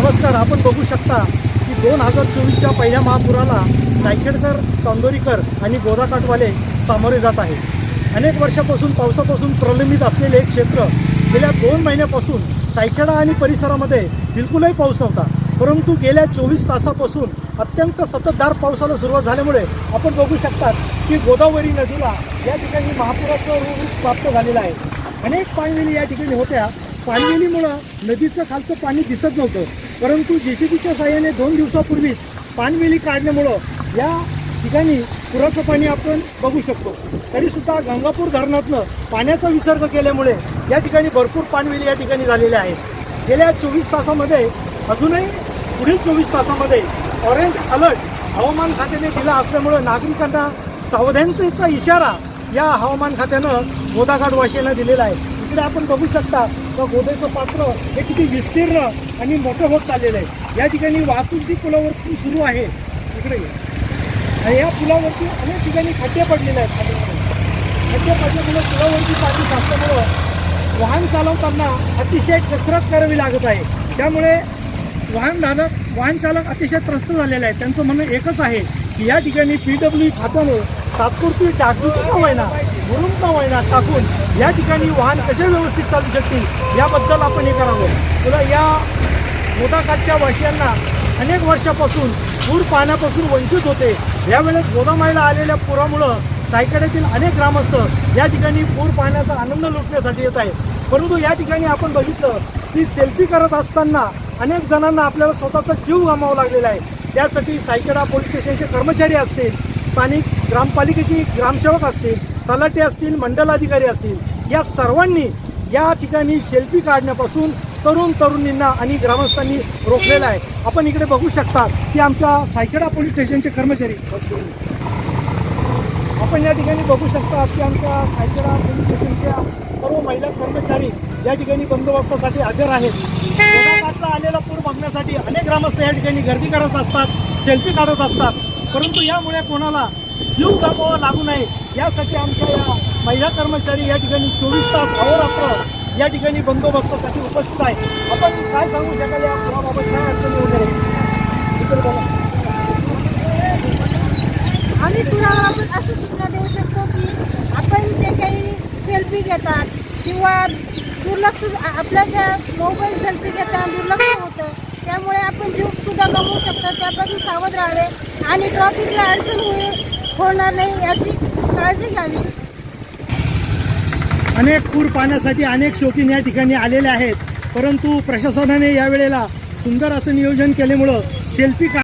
नमस्कार आपण बघू शकता की दोन हजार चोवीसच्या पहिल्या महापुराला सायखेडकर चांदोरीकर आणि गोदाकाठवाले सामोरे जात आहे. अनेक वर्षापासून पावसापासून प्रलंबित असलेले एक क्षेत्र गेल्या दोन महिन्यापासून सायखेडा आणि परिसरामध्ये बिलकुलही पाऊस नव्हता. परंतु गेल्या चोवीस तासापासून अत्यंत सततधार पावसाला सुरुवात झाल्यामुळे आपण बघू शकतात की गोदावरी नदीला या ठिकाणी महापुराचं रूप प्राप्त झालेलं आहे. अनेक पाणवेली या ठिकाणी होत्या. पाणवेलीमुळं नदीचं खालचं पाणी दिसत नव्हतं. परंतु जेसीबीच्या साह्याने दोन दिवसापूर्वीच पाणवेली काढण्यामुळं या ठिकाणी पुराचं पाणी आपण बघू शकतो. तरीसुद्धा गंगापूर धरणातनं पाण्याचा विसर्ग केल्यामुळे या ठिकाणी भरपूर पाणवेली या ठिकाणी झालेल्या आहेत. गेल्या चोवीस तासामध्ये अजूनही पुढील चोवीस तासामध्ये ऑरेंज अलर्ट हवामान खात्याने दिला असल्यामुळं नागरिकांना सावधानतेचा इशारा या हवामान खात्यानं गोदाघाट वाशियांना दिलेला आहे. इकडे आपण बघू शकता का गोदाचं पात्र हे किती विस्तीर्ण आणि मोठं होत चाललेलं आहे. या ठिकाणी वाहतूक जी पुलावरती सुरू आहे. इकडे आणि या पुलावरती अनेक ठिकाणी खड्डे पडलेले आहेत. खाली. खड्डे पडल्यामुळे पुलावरती पाणी साचल्यामुळं वाहन चालवताना अतिशय कसरत करावी लागत आहे. त्यामुळे वाहन वाहनचालक अतिशय त्रस्त झालेले आहेत. त्यांचं म्हणणं एकच आहे की या ठिकाणी पी डब्ल्यू खात्याने तात्पुरती टाकीची का होईना म्हणून का होईना टाकून या ठिकाणी वाहन कसे व्यवस्थित चालू शकतील याबद्दल आपण हे करावं. तुला या गोदाकाठच्या वाशियांना अनेक वर्षापासून पूर पाण्यापासून वंचित होते. यावेळेस गोदामाईला आलेल्या पुरामुळं सायकड्यातील अनेक ग्रामस्थ या ठिकाणी पूर पाण्याचा आनंद लुटण्यासाठी येत आहे परंतु या ठिकाणी आपण बघितलं की सेल्फी करत असताना अनेक जणांना आपल्याला स्वतःचा जीव गमावा लागलेला आहे. त्यासाठी सायकडा पोलीस स्टेशनचे कर्मचारी असतील स्थानिक ग्रामपालिकेची ग्रामसेवक असतील तलाटे असतील मंडलाधिकारी असतील या सर्वांनी या ठिकाणी सेल्फी काढण्यापासून तरुण तरुणींना आणि ग्रामस्थांनी रोखलेलं आहे. आपण इकडे बघू शकता की आमच्या सायखेडा पोलीस स्टेशनचे कर्मचारी. आपण या ठिकाणी बघू शकता की आमच्या सायखेडा पोलीस स्टेशनच्या सर्व महिला कर्मचारी या ठिकाणी बंदोबस्तासाठी हजर आहेत. गोदाकाठचा आलेला पूर बघण्यासाठी अनेक ग्रामस्थ या ठिकाणी गर्दी करत असतात सेल्फी काढत असतात. परंतु यामुळे कोणाला जीव गमवावा लागू नये. यासाठी आमच्या या महिला कर्मचारी या ठिकाणी चोवीस तास अहोरात्र या ठिकाणी बंदोबस्तासाठी उपस्थित आहे आपण काय सांगू शकाल या पुराबाबत? काय अडचणी वगैरे? आम्ही पुराबाबत असं सूचना देऊ शकतो की आपण जे काही सेल्फी घेतात किंवा दुर्लक्ष आपल्या ज्या मोबाईल सेल्फी घेताना दुर्लक्ष होतं त्यामुळे आपण जीव सुद्धा गमवू शकतो त्यापासून सावध राहावे. आणि ट्रॉफिकला अडचण होईल होणार नाही याची काळजी घ्यावी. अनेक पूर पाण्यासाठी अनेक शौकीन या ठिकाणी आलेले आहेत परंतु प्रशासनाने यावेळेला सुंदर असं नियोजन केल्यामुळं सेल्फी